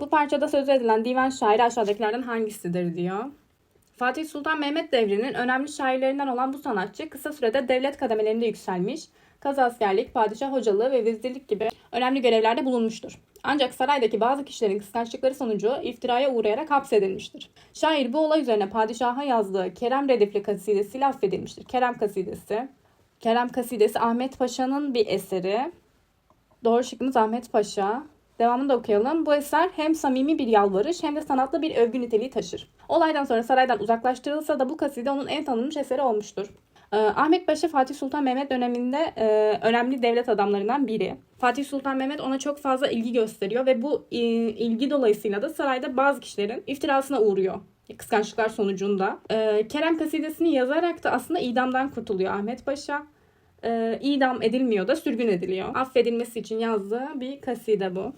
Bu parçada söz edilen divan şairi aşağıdakilerden hangisidir diyor. Fatih Sultan Mehmet devrinin önemli şairlerinden olan bu sanatçı kısa sürede devlet kademelerinde yükselmiş, kaz askerlik, padişah hocalığı ve vezirlik gibi önemli görevlerde bulunmuştur. Ancak saraydaki bazı kişilerin kıskançlıkları sonucu iftiraya uğrayarak hapsedilmiştir. Şair bu olay üzerine padişaha yazdığı Kerem Redifli kasidesiyle affedilmiştir. Kerem kasidesi. Kerem kasidesi Ahmet Paşa'nın bir eseri. Doğru şıkkımız Ahmet Paşa. Devamını da okuyalım. Bu eser hem samimi bir yalvarış hem de sanatlı bir övgü niteliği taşır. Olaydan sonra saraydan uzaklaştırılsa da bu kaside onun en tanınmış eseri olmuştur. Ee, Ahmet Paşa Fatih Sultan Mehmet döneminde e, önemli devlet adamlarından biri. Fatih Sultan Mehmet ona çok fazla ilgi gösteriyor ve bu e, ilgi dolayısıyla da sarayda bazı kişilerin iftirasına uğruyor. Kıskançlıklar sonucunda. Ee, Kerem kasidesini yazarak da aslında idamdan kurtuluyor Ahmet Paşa. Ee, idam edilmiyor da sürgün ediliyor. Affedilmesi için yazdığı bir kaside bu.